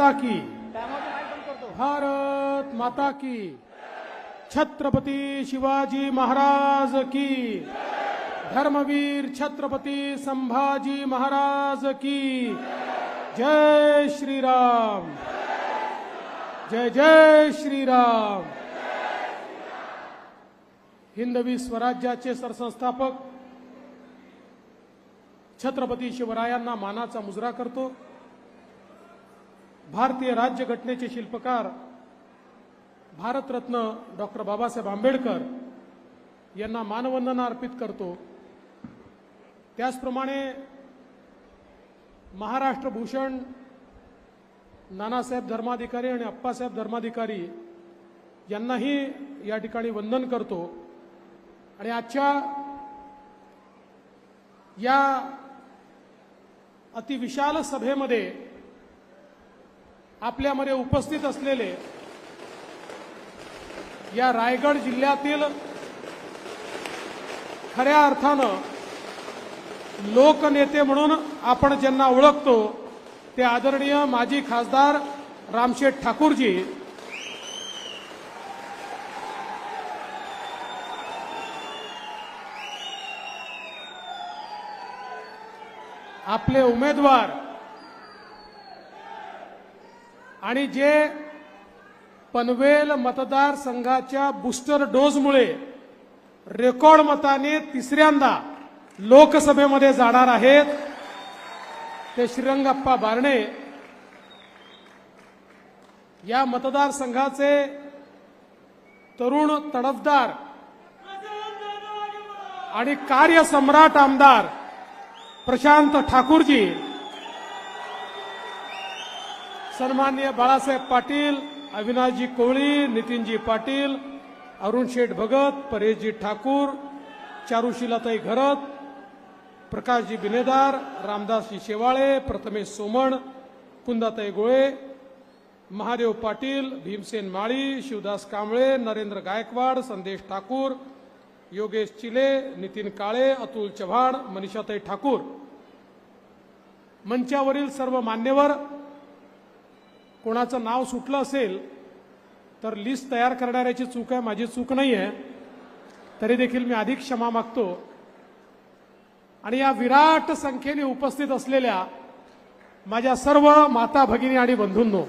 माता की। भारत माता की। छत्रपती शिवाजी महाराज की। धर्मवीर छत्रपती संभाजी महाराज की। जय श्रीराम। जय जय श्रीराम। हिंदवी स्वराज्याचे सरसंस्थापक छत्रपती शिवरायांना मानाचा मुजरा करतो. भारतीय राज्यघटनेचे शिल्पकार भारतरत्न डॉक्टर बाबासाहेब आंबेडकर यांना मानवंदना अर्पित करतो. त्याचप्रमाणे महाराष्ट्र भूषण नानासाहेब धर्माधिकारी आणि अप्पासाहेब धर्माधिकारी यांनाही या ठिकाणी वंदन करतो. आणि आजच्या या अतिविशाल सभेमध्ये आपल्यामध्ये उपस्थित असलेले या रायगड जिल्ह्यातील खऱ्या अर्थानं लोकनेते म्हणून आपण ज्यांना ओळखतो ते आदरणीय माजी खासदार रामशेठ ठाकूरजी. आपले उमेदवार आणि जे पनवेल मतदारसंघाच्या बुस्टर डोजमुळे रेकॉर्ड मताने तिसऱ्यांदा लोकसभेमध्ये जाणार आहेत ते श्रीरंगप्पा बारणे. या मतदारसंघाचे तरुण तडफदार आणि कार्यसम्राट आमदार प्रशांत ठाकूरजी. सन्मान्य बाळासाहेब पाटील अविनाशजी कोळी नितीनजी पाटील अरुण शेठ भगत परेशजी ठाकूर चारुशिलाताई घरत प्रकाशजी बिनेदार रामदासजी शेवाळे प्रथमेश सोमण कुंदाताई गोळे महादेव पाटील भीमसेन माळी शिवदास कांबळे नरेंद्र गायकवाड संदेश ठाकूर योगेश चिले नितीन काळे अतुल चव्हाण मनीषाताई ठाकूर. मंचावरील सर्व मान्यवर कोणाचं नाव सुटलं असेल तर लिस्ट तयार करणाऱ्याची चूक आहे माझी चूक नाही आहे तरी देखील मी अधिक क्षमा मागतो. आणि या विराट संख्येने उपस्थित असलेल्या माझ्या सर्व माता भगिनी आणि बंधूंनो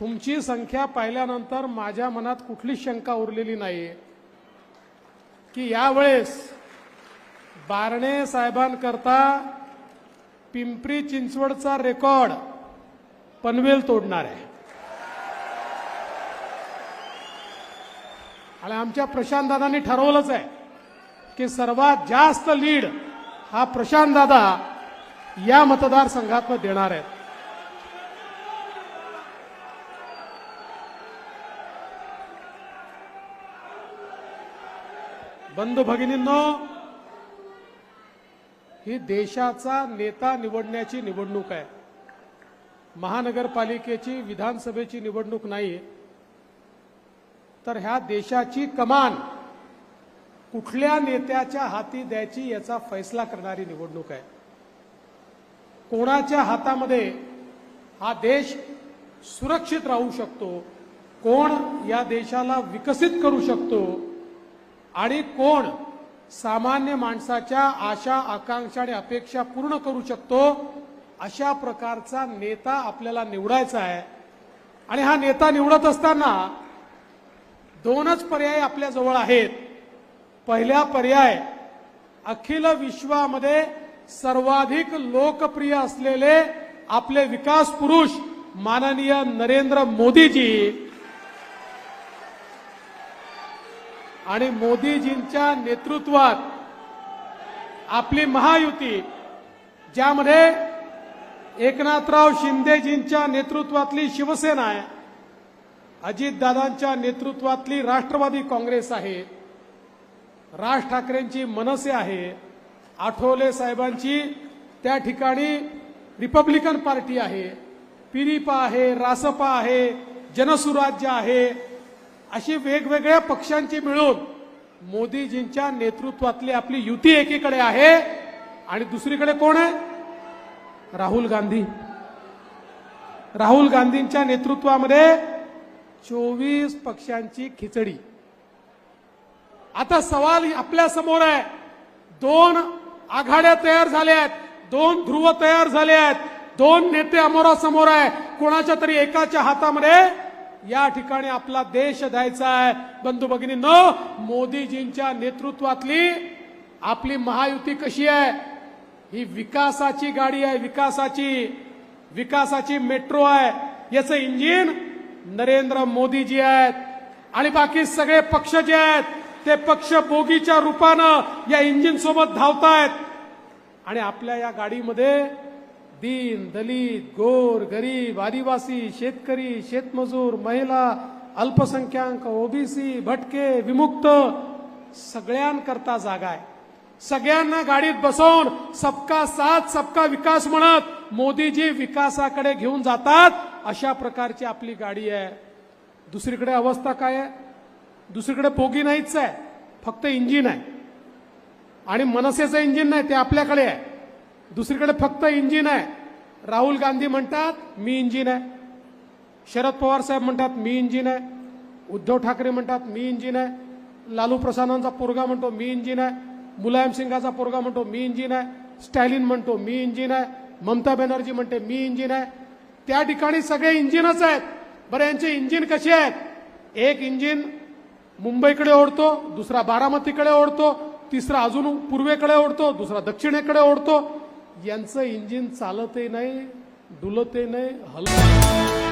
तुमची संख्या पाहिल्यानंतर माझ्या मनात कुठलीच शंका उरलेली नाही की यावेळेस बारणे साहेबांकरता पिंपरी चिंचवडचा रेकॉर्ड पनवेल तोडणार आहे. आणि आमच्या प्रशांतदादांनी ठरवलंच आहे की सर्वात जास्त लीड हा प्रशांत दादा या मतदारसंघात देणार आहेत. बंधू भगिनींनो ही देशाचा नेता निवडण्याची निवडणूक आहे. महानगरपालिकेची विधानसभेची निवडणूक नाही तर ह्या देशाची कमान कुठल्या नेत्याच्या हाती द्यायची याचा फैसला करणारी निवडणूक आहे. कोणाच्या हातामध्ये हा देश सुरक्षित राहू शकतो कोण या देशाला विकसित करू शकतो आणि कोण सामान्य माणसाच्या आशा आकांक्षा आणि अपेक्षा पूर्ण करू शकतो अशा प्रकारचा नेता आपल्याला निवडायचा आहे. आणि हा नेता निवडत असताना दोनच पर्याय आपल्या जवळ आहेत. पहिला पर्याय अखिल विश्वामध्ये सर्वाधिक लोकप्रिय असलेले आपले विकास पुरुष माननीय नरेंद्र मोदीजी आणि मोदीजींच्या नेतृत्वात आपली महायुती ज्यामध्ये एकनाथराव शिंदेजींच्या नेतृत्वातली शिवसेना आहे अजितदादांच्या नेतृत्वातली राष्ट्रवादी काँग्रेस आहे राज ठाकरेंची मनसे आहे आठवले साहेबांची त्या ठिकाणी रिपब्लिकन पार्टी आहे पिरिपा आहे रासपा आहे जनसुराज्य आहे अशी वेगवेगळ्या पक्षांची मिळून मोदीजींच्या नेतृत्वातली आपली युती एकीकडे आहे आणि दुसरीकडे कोण आहे? राहुल गांधी. राहुल गांधींच्या नेतृत्वामध्ये चोवीस पक्षांची खिचडी. आता सवाल आपल्यासमोर आहे. दोन आघाड्या तयार झाल्या आहेत. दोन ध्रुव तयार झाले आहेत. दोन नेते अमोरासमोर आहे. कोणाच्या तरी एकाच्या हातामध्ये या ठिकाणी आपला देश द्यायचा आहे. बंधू भगिनी न मोदीजींच्या नेतृत्वातली आपली महायुती कशी आहे? ही विकासाची गाडी आहे विकासाची विकासाची मेट्रो आहे. याचं इंजिन नरेंद्र मोदीजी आहेत. आणि बाकी सगळे पक्ष जे आहेत ते पक्ष बोगीच्या रूपानं या इंजिन सोबत धावतायत. आणि आपल्या या गाडीमध्ये दीन दलित गोर गरीब आदिवासी शेतकरी शेतमजूर महिला अल्पसंख्याक ओबीसी भटके विमुक्त सगळ्यांकरता जागा आहे. सगळ्यांना गाडीत बसवून सबका साथ सबका विकास म्हणत मोदीजी विकासाकडे घेऊन जातात अशा प्रकारची आपली गाडी आहे. दुसरीकडे अवस्था काय आहे? दुसरीकडे पोगी नाहीच आहे. फक्त इंजिन आहे. आणि मनसेचं इंजिन नाही ते आपल्याकडे आहे. दुसरीकडे फक्त इंजिन आहे. राहुल गांधी म्हणतात मी इंजिन आहे. शरद पवार साहेब म्हणतात मी इंजिन आहे. उद्धव ठाकरे म्हणतात मी इंजिन आहे. लालू प्रसादांचा पोरगा म्हणतो मी इंजिन आहे. मुलायम सिंगाचा पोरगा म्हणतो मी इंजिन आहे. स्टॅलिन म्हणतो मी इंजिन आहे. ममता बॅनर्जी म्हणते मी इंजिन आहे. त्या ठिकाणी सगळे इंजिनच आहेत. बरं यांचे इंजिन कसे आहेत? एक इंजिन मुंबईकडे ओढतो दुसरा बारामतीकडे ओढतो तिसरा अजून पूर्वेकडे ओढतो दुसरा दक्षिणेकडे ओढतो. यांचं इंजिन चालतही नाही डुलतही नाही हल